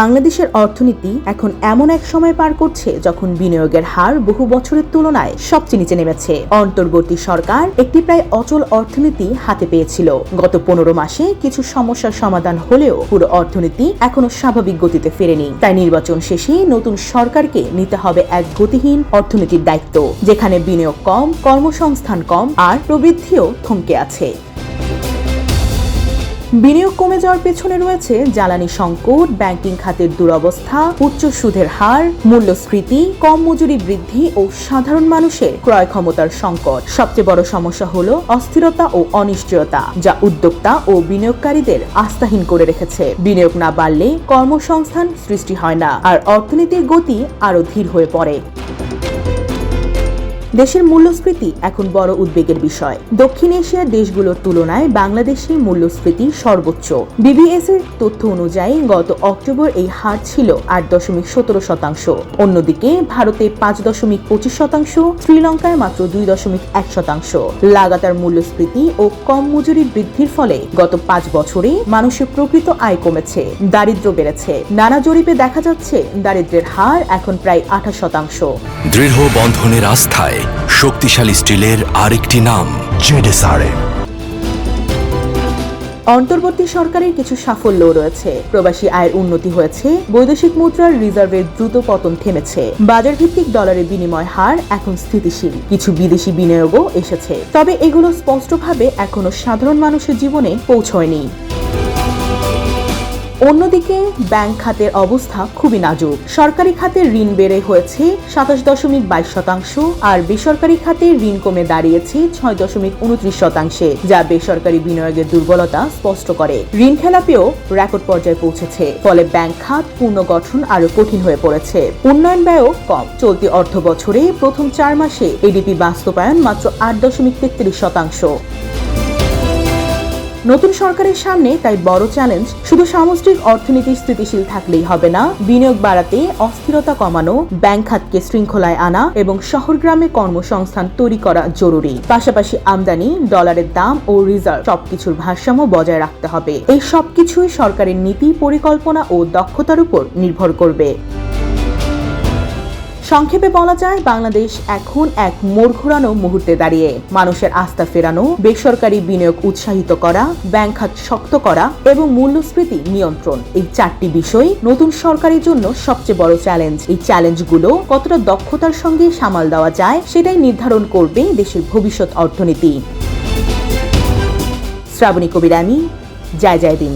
বাংলাদেশের অর্থনীতি এখন এমন এক সময় পার করছে যখন বিনিয়োগের হার বহু বছরের তুলনায় সবচেয়ে নিচে নেমেছে। অন্তর্বর্তী সরকার একটি প্রায় অচল অর্থনীতি হাতে পেয়েছিল। গত পনেরো মাসে কিছু সমস্যার সমাধান হলেও পুরো অর্থনীতি এখনও স্বাভাবিক গতিতে ফেরেনি। তাই নির্বাচন শেষে নতুন সরকারকে নিতে হবে এক গতিহীন অর্থনীতির দায়িত্ব, যেখানে বিনিয়োগ কম, কর্মসংস্থান কম আর প্রবৃদ্ধিও থমকে আছে। বিনিয়োগ কমে যাওয়ার পেছনে রয়েছে জ্বালানি সংকট, ব্যাংকিং খাতের দুরবস্থা উচ্চ সুদের হার, মূল্যস্ফীতি, কম মজুরি বৃদ্ধি ও সাধারণ মানুষের ক্রয় ক্ষমতার সংকট। সবচেয়ে বড় সমস্যা হল অস্থিরতা ও অনিশ্চয়তা, যা উদ্যোক্তা ও বিনিয়োগকারীদের আস্থাহীন করে রেখেছে। বিনিয়োগ না বাড়লে কর্মসংস্থান সৃষ্টি হয় না, আর অর্থনীতির গতি আরও ধীর হয়ে পড়ে। দেশের মূল্যস্ফীতি এখন বড় উদ্বেগের বিষয়। দক্ষিণ এশিয়ার দেশগুলোর তুলনায় বাংলাদেশে মূল্যস্ফীতি সর্বোচ্চ। বিবিএস এর তথ্য অনুযায়ী গত অক্টোবর এই হার ছিল আট দশমিক সতেরো শতাংশ। অন্যদিকে ভারতে পাঁচ দশমিক পঁচিশ শতাংশ, শ্রীলঙ্কায় মাত্র দুই দশমিক এক শতাংশ। লাগাতার মূল্যস্ফীতি ও কম মজুরি বৃদ্ধির ফলে গত পাঁচ বছরে মানুষের প্রকৃত আয় কমেছে দারিদ্র বেড়েছে। নানা জরিপে দেখা যাচ্ছে, দারিদ্র্যের হার এখন প্রায় আঠাশ শতাংশ। দৃঢ় বন্ধনের আস্থায় শক্তিশালী স্টিলের আরেকটি নাম অন্তর্বর্তী সরকারের কিছু সাফল্যও রয়েছে। প্রবাসী আয়ের উন্নতি হয়েছে, বৈদেশিক মুদ্রার রিজার্ভের দ্রুত পতন থেমেছে। বাজার ভিত্তিক ডলারের বিনিময় হার এখন স্থিতিশীল। কিছু বিদেশি বিনিয়োগও এসেছে। তবে এগুলো স্পষ্টভাবে এখনও সাধারণ মানুষের জীবনে পৌঁছয়নি। অন্যদিকে, ব্যাংক খাতের অবস্থা খুবই নাজুক। সরকারি খাতে ঋণ বেড়ে হয়েছে সাতাশ দশমিক বাইশ শতাংশ আর বেসরকারি খাতে ঋণ কমে দাঁড়িয়েছে ছয় দশমিক উনত্রিশ শতাংশে, যা বেসরকারি বিনিয়োগের দুর্বলতা স্পষ্ট করে। ঋণ খেলাপিও রেকর্ড পর্যায়ে পৌঁছেছে, ফলে ব্যাংক খাত পুনর্গঠন আরও কঠিন হয়ে পড়েছে। উন্নয়ন ব্যয়ও কম। চলতি অর্থ বছরে প্রথম চার মাসে এডিপি বাস্তবায়ন মাত্র আট দশমিক তেত্রিশ শতাংশ। নতুন সরকারের সামনে তাই বড় চ্যালেঞ্জ, শুধু সামষ্টিক অর্থনীতি স্থিতিশীল থাকলেই হবে না। বিনিয়োগ বাড়াতে অস্থিরতা কমানো, ব্যাংক খাতকে শৃঙ্খলায় আনা এবং শহর গ্রামে কর্মসংস্থান তৈরি করা জরুরি। পাশাপাশি আমদানি, ডলারের দাম ও রিজার্ভ সবকিছুর ভারসাম্য বজায় রাখতে হবে। এই সবকিছুই সরকারের নীতি, পরিকল্পনা ও দক্ষতার উপর নির্ভর করবে। সংক্ষেপে বলা যায়, বাংলাদেশ এখন এক মোড় ঘোরানো মুহূর্তে দাঁড়িয়ে। মানুষের আস্থা ফেরানো, বেসরকারি বিনিয়োগ উৎসাহিত করা, ব্যাংক খাত শক্ত করা এবং মূল্যস্ফীতি নিয়ন্ত্রণ। এই চারটি বিষয় নতুন সরকারের জন্য সবচেয়ে বড় চ্যালেঞ্জ। এই চ্যালেঞ্জগুলো কতটা দক্ষতার সঙ্গে সামাল দেওয়া যায়, সেটাই নির্ধারণ করবে দেশের ভবিষ্যৎ অর্থনীতি। শ্রাবণী কবিরানী জয় জয় দিন